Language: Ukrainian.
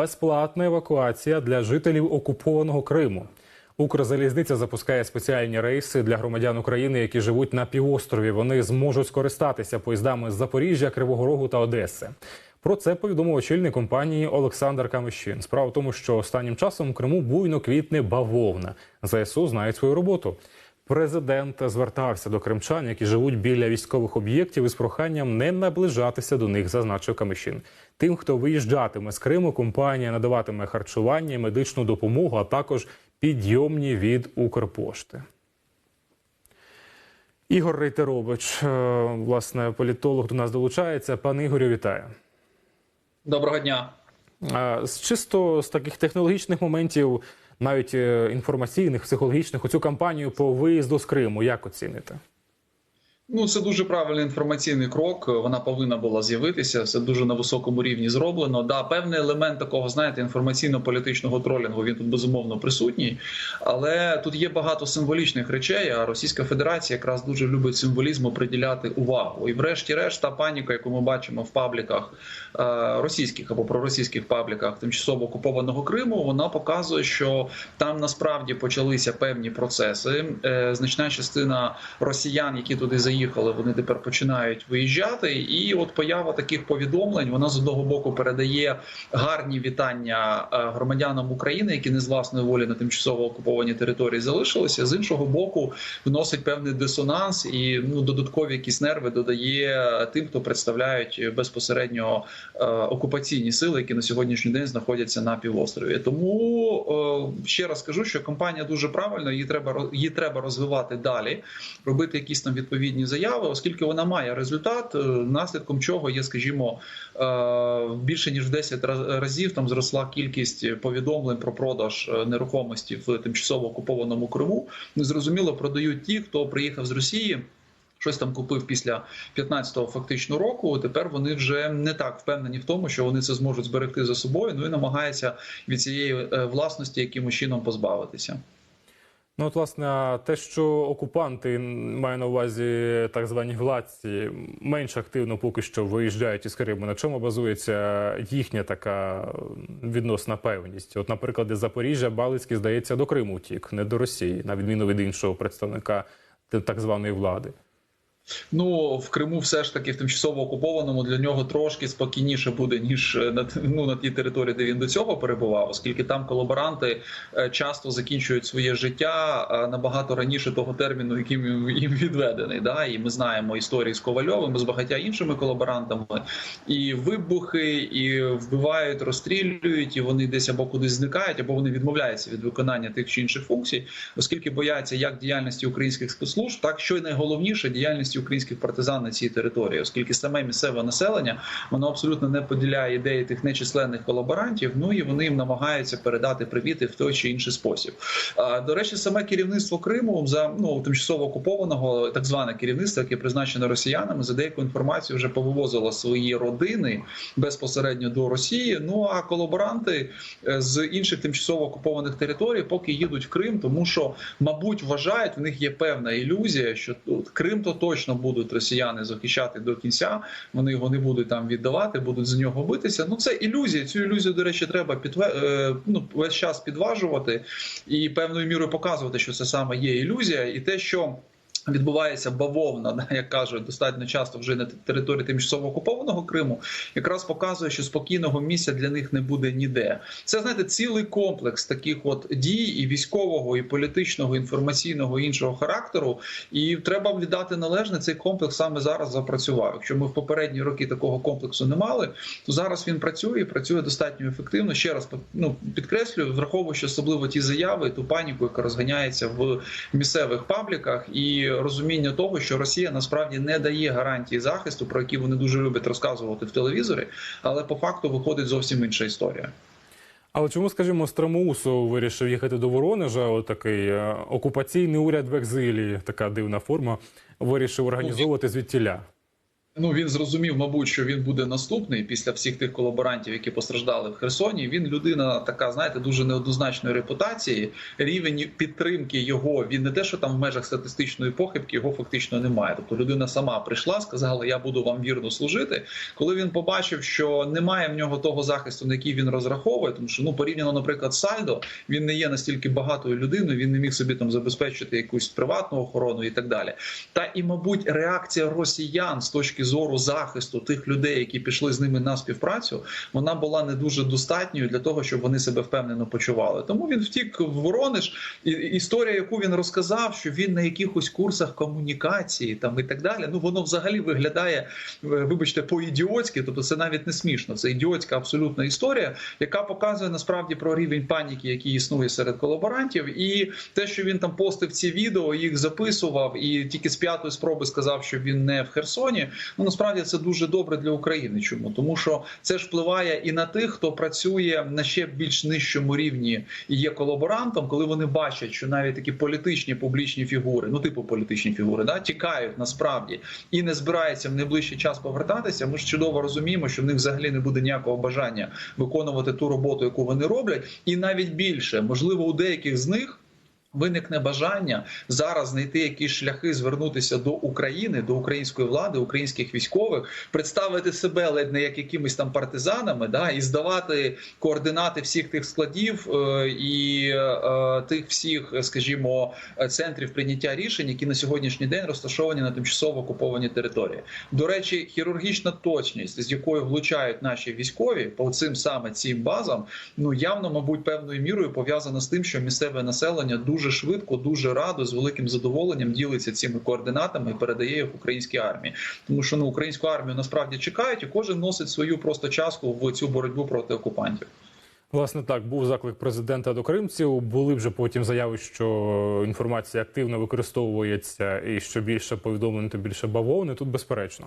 Безплатна евакуація для жителів окупованого Криму. Укрзалізниця запускає спеціальні рейси для громадян України, які живуть на півострові. Вони зможуть скористатися поїздами з Запоріжжя, Кривого Рогу та Одеси. Про це повідомив очільник компанії Олександр Камищин. Справа в тому, що останнім часом у Криму буйно квітне бавовна. ЗСУ знають свою роботу. Президент звертався до кримчан, які живуть біля військових об'єктів, із проханням не наближатися до них, зазначив Камишин. Тим, хто виїжджатиме з Криму, компанія надаватиме харчування медичну допомогу, а також підйомні від Укрпошти. Ігор Рейтерович, е, власне, політолог до нас долучається. Пане Ігорю, вітаю. Доброго дня. Чисто з таких технологічних моментів, навіть е, інформаційних, психологічних, оцю кампанію по виїзду з Криму, як оціните? Ну, це дуже правильний інформаційний крок. Вона повинна була з'явитися. Все дуже на високому рівні зроблено. Да, певний елемент такого, знаєте, інформаційно-політичного тролінгу він тут безумовно присутній, але тут є багато символічних речей. А Російська Федерація якраз дуже любить символізму приділяти увагу. І, врешті-решт, та паніка, яку ми бачимо в пабліках е, російських або проросійських пабліках тимчасово окупованого Криму, вона показує, що там насправді почалися певні процеси. Е, Значна частина росіян, які туди заїхали, вони тепер починають виїжджати. І от поява таких повідомлень вона з одного боку передає гарні вітання е, громадянам України, які не з власної волі на тимчасово окупованій території залишилися. З іншого боку, вносить певний дисонанс і ну додаткові якісь нерви додає тим, хто представляють безпосередньо е, окупаційні сили, які на сьогоднішній день знаходяться на півострові. Тому е, ще раз кажу, що компанія дуже правильно її треба її треба розвивати далі, робити якісь там відповідні заяви, оскільки вона має результат, е, наслідком чого є, скажімо, е, більше ніж в 10 разів там зросла кількість повідомлень про продаж е, нерухомості в тимчасово окупованому Криму. Незрозуміло продають ті, хто приїхав з Росії. Щось там купив після 15-го фактично року. Тепер вони вже не так впевнені в тому, що вони це зможуть зберегти за собою. Ну і намагаються від цієї власності якимось чином позбавитися. Ну, от, власне, те, що окупанти маю на увазі так звані владці, менш активно поки що виїжджають із Криму. На чому базується їхня така відносна певність? От, наприклад, із Запоріжжя Балицький, здається, до Криму втік, не до Росії, на відміну від іншого представника так званої влади. Ну в Криму все ж таки в тимчасово окупованому для нього трошки спокійніше буде ніж е, на ну, на тій території, де він до цього перебував, оскільки там колаборанти е, часто закінчують своє життя е, набагато раніше того терміну, яким їм- відведений. Да? І ми знаємо історії з Ковальовим, з багатьма іншими колаборантами. І вибухи, і вбивають, розстрілюють, і вони десь або кудись зникають, або вони відмовляються від виконання тих чи інших функцій, оскільки бояться як діяльності українських спецслужб, так що й найголовніше діяльності українських партизан на цій території, оскільки саме місцеве населення воно абсолютно не поділяє ідеї тих нечисленних колаборантів. Ну і вони їм намагаються передати привіти в той чи інший спосіб. До речі, саме керівництво Криму за ну тимчасово окупованого, так зване керівництво, яке призначено росіянами, за деяку інформацію вже повивозило свої родини безпосередньо до Росії. Ну а колаборанти е, з інших тимчасово окупованих територій поки їдуть в Крим, тому що, мабуть, вважають, в них є певна ілюзія, що тут Крим то точно будуть росіяни захищати до кінця. Вони його не будуть там віддавати, будуть за нього битися. Ну це ілюзія. Цю ілюзію, до речі, треба підве... е, ну, весь час підважувати і певною мірою показувати, що це саме є ілюзія, і те, що. Відбувається бавовна, як кажуть, достатньо часто вже на території тимчасово окупованого Криму, якраз показує, що спокійного місця для них не буде ніде. Це знаєте, цілий комплекс таких от дій і військового, і політичного, інформаційного і іншого характеру. І треба віддати належне цей комплекс саме зараз запрацював. Якщо ми в попередні роки такого комплексу не мали, то зараз він працює і працює достатньо ефективно. Ще раз ну, підкреслюю, враховуючи особливо ті заяви, ту паніку, яка розганяється в місцевих пабліках, і розуміння того, що Росія насправді не дає гарантії захисту, про які вони дуже люблять розказувати в телевізорі, але по факту виходить зовсім інша історія. Але чому, скажімо, Страмоусов вирішив їхати до Воронежа? Отакий е, окупаційний уряд в екзилі, така дивна форма, вирішив організовувати звідтіля. Ну він зрозумів, мабуть, що він буде наступний після всіх тих колаборантів, які постраждали в Херсоні. Він людина така, знаєте, дуже неоднозначної репутації. Рівень підтримки його він не те, що там в межах статистичної похибки його фактично немає. Тобто людина сама прийшла, сказала: Я буду вам вірно служити. Коли він побачив, що немає в нього того захисту, на який він розраховує, тому що ну порівняно, наприклад, Сальдо, він не є настільки багатою людиною, він не міг собі там забезпечити якусь приватну охорону і так далі. Та і, мабуть, реакція росіян з точки зору захисту тих людей, які пішли з ними на співпрацю, вона була не дуже достатньою для того, щоб вони себе впевнено почували. Тому він втік в Воронеж. І історія, яку він розказав, що він на якихось курсах комунікації там і так далі. Ну воно взагалі виглядає, е, вибачте, по-ідіотськи. Тобто, це навіть не смішно. Це ідіотська абсолютна історія, яка показує насправді про рівень паніки, який існує серед колаборантів, і те, що він там постив ці відео, їх записував, і тільки з п'ятої спроби сказав, що він не в Херсоні. Ну насправді це дуже добре для України. Чому тому, що це ж впливає і на тих, хто працює на ще більш нижчому рівні і є колаборантом, коли вони бачать, що навіть такі політичні публічні фігури, ну типу політичні фігури, да тікають насправді і не збираються в найближчий час повертатися. Ми ж чудово розуміємо, що в них взагалі не буде ніякого бажання виконувати ту роботу, яку вони роблять, і навіть більше можливо у деяких з них. Виникне бажання зараз знайти якісь шляхи звернутися до України, до української влади, українських військових, представити себе ледь не як якимись там партизанами, да і здавати координати всіх тих складів е, і е, тих всіх, скажімо, центрів прийняття рішень, які на сьогоднішній день розташовані на тимчасово окупованій території. До речі, хірургічна точність, з якою влучають наші військові по цим саме цим базам, ну явно, мабуть, певною мірою пов'язана з тим, що місцеве населення дуже швидко, дуже радо з великим задоволенням ділиться цими координатами і передає їх українській армії. Тому що ну українську армію насправді чекають, і кожен носить свою просто частку в цю боротьбу проти окупантів. Власне, так був заклик президента до кримців. Були вже потім заяви, що інформація активно використовується, і що більше повідомлень, то більше бавовни. Тут безперечно.